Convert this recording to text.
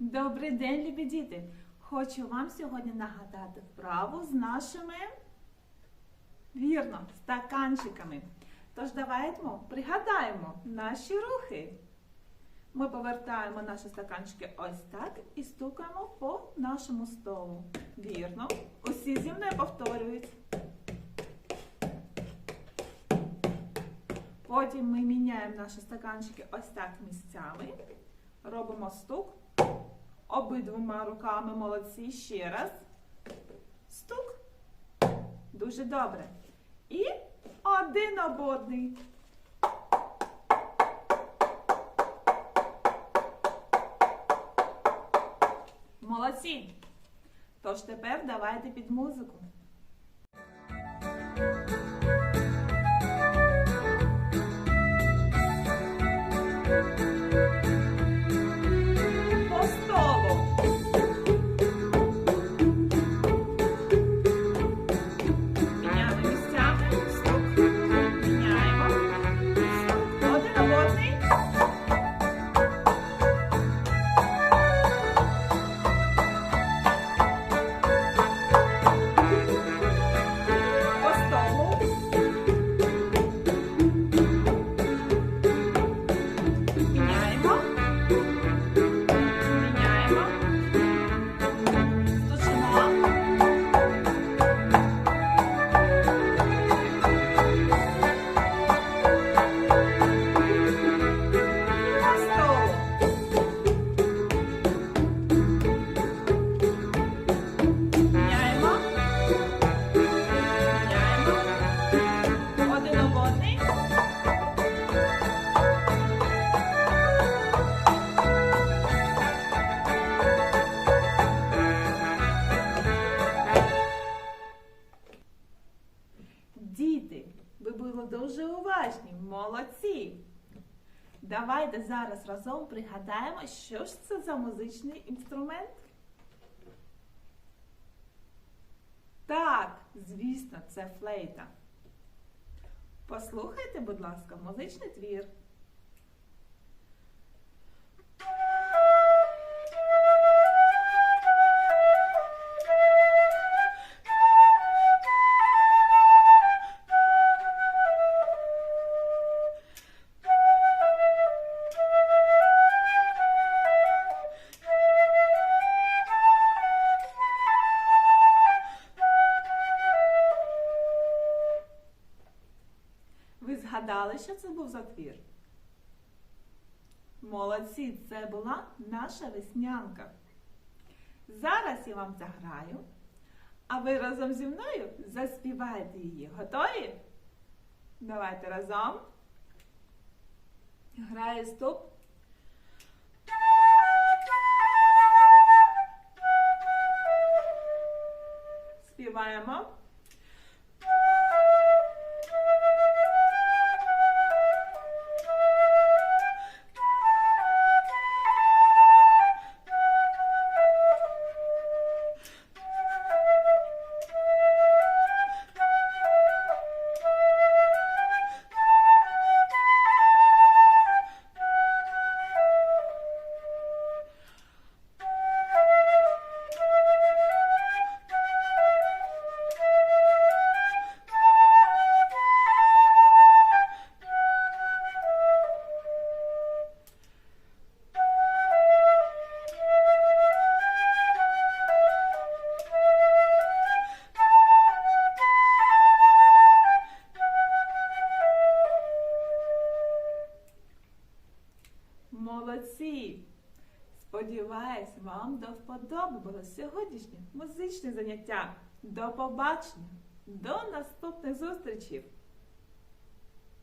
Добрий день, любі діти! Хочу вам сьогодні нагадати вправу з нашими вірно, стаканчиками. Тож давайте пригадаємо наші рухи. Ми повертаємо наші стаканчики ось так і стукаємо по нашому столу. Вірно. Усі зі мною повторюють. Потім ми міняємо наші стаканчики ось так місцями. Робимо стук. Обидвома руками молодці. Ще раз. Стук. Дуже добре. І один об одний. Молодці. Тож тепер давайте під музику. По дуже уважні, молодці. Давайте зараз разом пригадаємо, що ж це за музичний інструмент. Так, звісно, це флейта. Послухайте, будь ласка, музичний твір. Ви згадали, що це був за твір? Молодці, це була наша веснянка. Зараз я вам заграю, а ви разом зі мною заспіваєте її. Готові? Давайте разом. Грає стоп. Співаємо. Сподіваюсь, вам до вподоби сьогоднішнє музичне заняття. До побачення! До наступних зустрічей!